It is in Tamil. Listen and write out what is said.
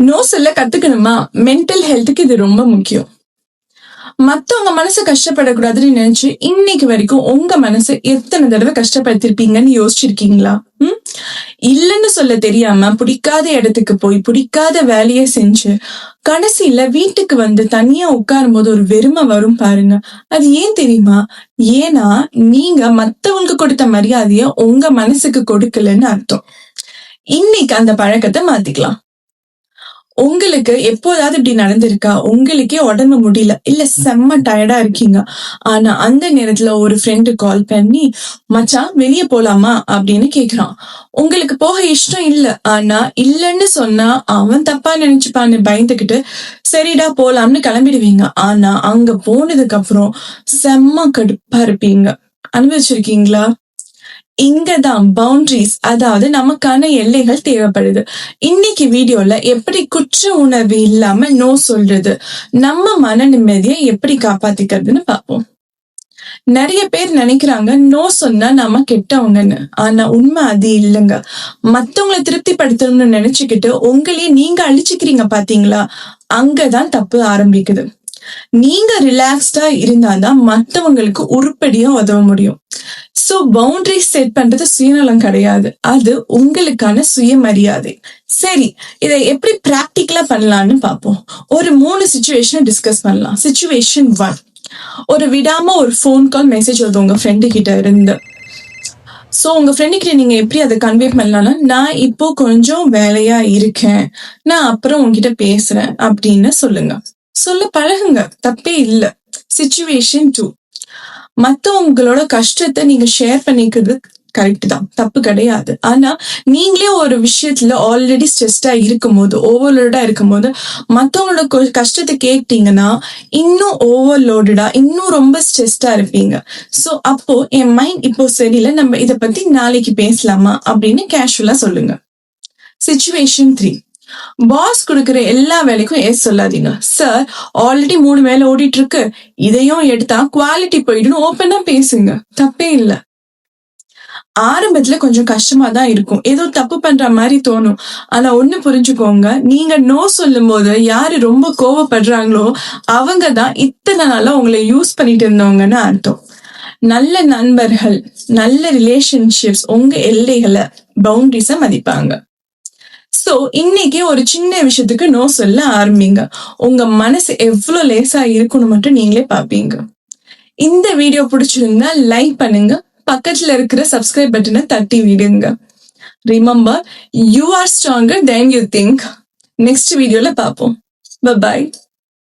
நோ சொல்ல கத்துக்கணுமா? மென்டல் ஹெல்த்துக்கு இது ரொம்ப முக்கியம். மத்தவங்க மனசு கஷ்டப்படக்கூடாதுன்னு நினைச்சு இன்னைக்கு வரைக்கும் உங்க மனசு எத்தனை தடவை கஷ்டப்படுத்திருப்பீங்கன்னு யோசிச்சிருக்கீங்களா? உம் இல்லைன்னு சொல்ல தெரியாம பிடிக்காத இடத்துக்கு போய் பிடிக்காத வேலையை செஞ்சு கடைசியில வீட்டுக்கு வந்து தனியா உட்காரும் போது ஒரு வெறுமை வரும் பாருங்க. அது ஏன் தெரியுமா? ஏன்னா நீங்க மத்தவங்களுக்கு கொடுத்த மரியாதைய உங்க மனசுக்கு கொடுக்கலன்னு அர்த்தம். இன்னைக்கு அந்த பழக்கத்தை மாத்திக்கலாம். உங்களுக்கு எப்போதாவது இப்படி நடந்திருக்கா? உங்களுக்கே உடம்பு முடியல. இல்ல செம்ம டயர்டா இருக்கீங்க. ஆனா அந்த நேரத்துல ஒரு ஃப்ரெண்டு கால் பண்ணி மச்சான் வெளிய போலாமா? அப்படின்னு கேக்குறான். உங்களுக்கு போக இஷ்டம் இல்ல. ஆனா இல்லன்னு சொன்னா அவன் தப்பா நினைச்சுப்பான்னு பயந்துகிட்டு சரிடா போலாம்னு கிளம்பிடுவீங்க. ஆனா அங்க போனதுக்கு அப்புறம் செம்ம கடுப்பா இருப்பீங்க. அனுபவிச்சிருக்கீங்களா? இங்கதான் பவுண்டரிஸ் அதாவது நமக்கான எல்லைகள் தேவைப்படுது. இன்னைக்கு வீடியோல எப்படி குற்ற உணர்வு இல்லாம நோ சொல்றது நம்ம மன நிம்மதியை எப்படி காப்பாத்திக்கிறதுன்னு பார்ப்போம். நிறைய பேர் நினைக்கிறாங்க நோ சொன்னா நாம கெட்டவங்கன்னு. ஆனா உண்மை அது இல்லைங்க. மத்தவங்களை திருப்திப்படுத்தணும்னு நினைச்சுக்கிட்டு உங்களையே நீங்க அழிச்சுக்கிறீங்க பாத்தீங்களா? அங்கதான் தப்பு ஆரம்பிக்குது. நீங்க ரிலாக்ஸ்டா இருந்தாதான் மத்தவங்களுக்கு உருப்படியா உதவ முடியும். சோ பவுண்டரி செட் பண்றது சுயநலம் கிடையாது. அது உங்களுக்கான சுயமரியாதை. சரி இதை எப்படி பிராக்டிக்கலா பண்ணலாம்னு பார்ப்போம். ஒரு மூணு சுச்சுவேஷனை டிஸ்கஸ் பண்ணலாம். சுச்சுவேஷன் ஒன் ஒரு விடாம ஒரு ஃபோன் கால் மெசேஜ் வருது உங்க ஃப்ரெண்டு கிட்ட இருந்து. சோ உங்க ஃப்ரெண்டுக்கிட்ட நீங்கள் நீங்க எப்படி அதை கன்வே பண்ணலாம்னா நான் இப்போ கொஞ்சம் வேலையா இருக்கேன். நான் அப்புறம் உங்ககிட்ட பேசுறேன் அப்படின்னு சொல்லுங்க. சொல்ல பழகுங்க. தப்பே இல்ல. சுச்சுவேஷன் டூ மத்தவங்களோட கஷ்டத்தை நீங்க ஷேர் பண்ணிக்கிறது கரெக்ட் தான். தப்பு கிடையாது. ஆனா நீங்களே ஒரு விஷயத்துல ஆல்ரெடி ஸ்ட்ரெஸ்டா இருக்கும் போது ஓவர்லோடா இருக்கும் போது மத்தவங்களோட கஷ்டத்தை கேட்டீங்கன்னா இன்னும் ஓவர்லோடடா இன்னும் ரொம்ப ஸ்ட்ரெஸ்டா இருப்பீங்க. சோ அப்போ என் மைண்ட் இப்போ சரியில்லை நம்ம இதை பத்தி நாளைக்கு பேசலாமா அப்படின்னு கேஷுவலா சொல்லுங்க. சுச்சுவேஷன் த்ரீ பாஸ் கொடுக்கிற எல்லா வேலைக்கும் எஸ் சொல்லாதீங்க. சார் ஆல்ரெடி மூணு வேலை ஓடிட்டு இருக்கு இதையும் எடுத்தா குவாலிட்டி போயிடும் ஓப்பனா பேசுங்க. தப்பே இல்ல. ஆரம்பத்துல கொஞ்சம் கஷ்டமா தான் இருக்கும். ஏதோ தப்பு பண்ற மாதிரி தோணும். ஆனா ஒண்ணு புரிஞ்சுக்கோங்க. நீங்க நோ சொல்லும் போது யாரு ரொம்ப கோவப்படுறாங்களோ அவங்க தான் இத்தனை நாளா உங்களை யூஸ் பண்ணிட்டு இருந்தவங்கன்னு அர்த்தம். நல்ல நண்பர்கள் நல்ல ரிலேஷன்ஷிப்ஸ் உங்க எல்லைகளை பவுண்டரிஸ மதிப்பாங்க. சோ இன்னைக்கு ஒரு சின்ன விஷயத்துக்கு நோ சொல்ல ஆரம்பிங்க. உங்க மனசு எவ்வளவு லேசா இருக்குன்னு மட்டும் நீங்களே பாப்பீங்க. இந்த வீடியோ பிடிச்சிருந்தா லைக் பண்ணுங்க. பக்கத்துல இருக்கிற சப்ஸ்கிரைப் பட்டனை தட்டி விடுங்க. Remember you are stronger than you think next வீடியோல பார்ப்போம் பாய்